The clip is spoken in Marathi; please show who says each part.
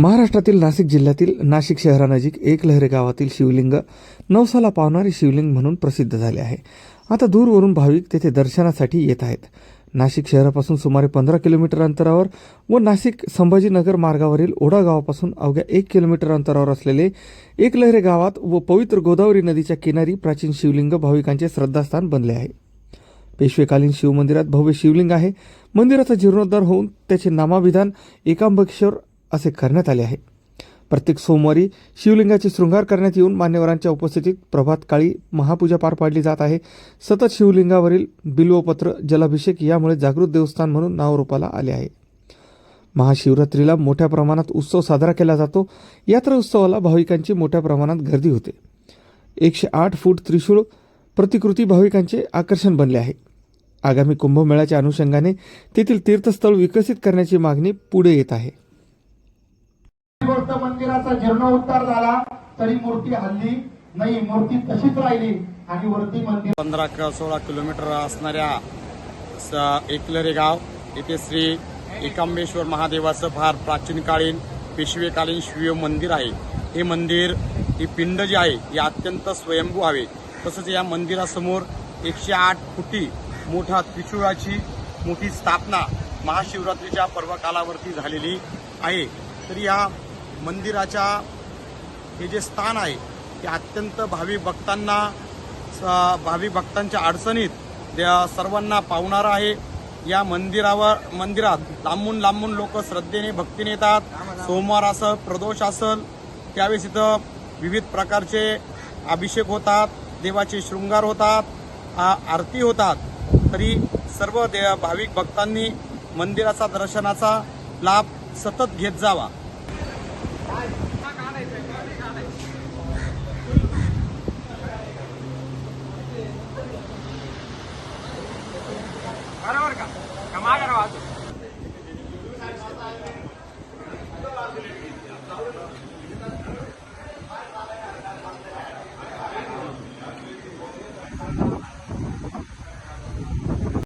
Speaker 1: महाराष्ट्रातील नाशिक जिल्ह्यातील नाशिक शहरानजीक एकलहरे गावातील शिवलिंग नवसाला पावणारे शिवलिंग म्हणून प्रसिद्ध झाले आहे. आता दूरवरून भाविक तेथे दर्शनासाठी येत आहेत. नाशिक शहरापासून सुमारे पंधरा किलोमीटर अंतरावर व नाशिक संभाजीनगर मार्गावरील ओढा गावापासून अवघ्या एक किलोमीटर अंतरावर असलेले एकलहरे गावात व पवित्र गोदावरी नदीच्या किनारी प्राचीन शिवलिंग भाविकांचे श्रद्धास्थान बनले आहे. पेशवेकालीन शिवमंदिरात भव्य शिवलिंग आहे. मंदिराचा जीर्णोद्धार होऊन त्याचे नामाभिधान एकांबकेश्वर असे करण्यात आले आहे. प्रत्येक सोमवारी शिवलिंगाचे शृंगार करण्यात येऊन मान्यवरांच्या उपस्थितीत प्रभात काळी महापूजा पार पाडली जात आहे. सतत शिवलिंगावरील बिल्वपत्र जलाभिषेक यामुळे जागृत देवस्थान म्हणून नावरूपाला आले आहे. महाशिवरात्रीला मोठ्या प्रमाणात उत्सव साजरा केला जातो. यात्रा उत्सवाला भाविकांची मोठ्या प्रमाणात गर्दी होते. एकशे आठ फूट त्रिशूळ प्रतिकृती भाविकांचे आकर्षण बनले आहे. आगामी कुंभमेळ्याच्या अनुषंगाने तेथील तीर्थस्थळ विकसित करण्याची मागणी पुढे येत आहे.
Speaker 2: गोष्ट मंदिराचा जीर्णोद्धार झाला तरी मूर्ती हल्ली नाही. मूर्ती तशीच राहिली आणि वरती मंदिर.
Speaker 3: पंधरा किंवा सोळा किलोमीटर असणाऱ्या स- एकलरे गाव येथे श्री एकांबेश्वर महादेवाचं फार प्राचीन कालीन पेशवेकालीन शिव मंदिर आहे. हे मंदिर ही पिंड जी आहे ही अत्यंत स्वयंभू आहे. तसंच या मंदिरासमोर एकशे आठ फुटी मोठा त्रिशूळाची मोठी स्थापना महाशिवरात्रीच्या पर्वकालावरती झालेली आहे. तर या मंदिराच्या हे जे स्थान आहे ते अत्यंत भाविक भक्तांना स- भक्तांच्या अडचणीत सर्वांना पावणारं आहे. या मंदिरावर मंदिरात लांबून लांबून लोक श्रद्धेने भक्तीने येतात सोमवार असल प्रदोष असल त्यावेळेस इथं विविध प्रकारचे अभिषेक होतात देवाचे शृंगार होतात आरती होतात. तरी सर्व दे भाविक भक्तांनी मंदिराचा दर्शनाचा लाभ सतत घेत जावा. बरोबर का कमाल राहतो